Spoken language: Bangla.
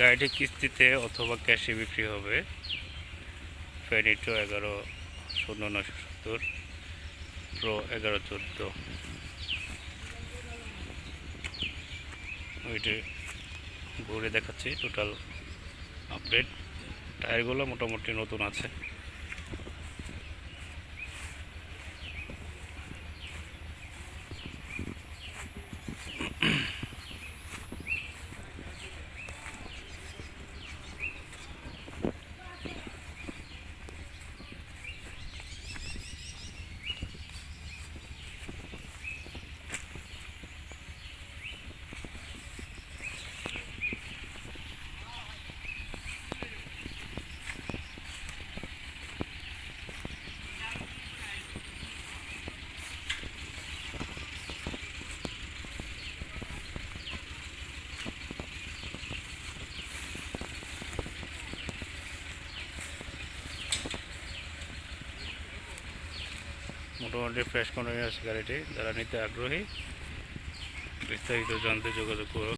গাড়িটি কিস্তিতে অথবা ক্যাশে বিক্রি হবে। ফেনিটো এগারো, শূন্য নশো সত্তর প্রো এগারো চোদ্দ। ওইটি ঘুরে দেখাচ্ছি টোটাল আপডেট টায়ারগুলো মোটামুটি নতুন আছে। মোটামুটি ফ্রেশ কন্ডিশন আছে গাড়িটি যারা নিতে আগ্রহী বিস্তারিত জানতে যোগাযোগ করুন।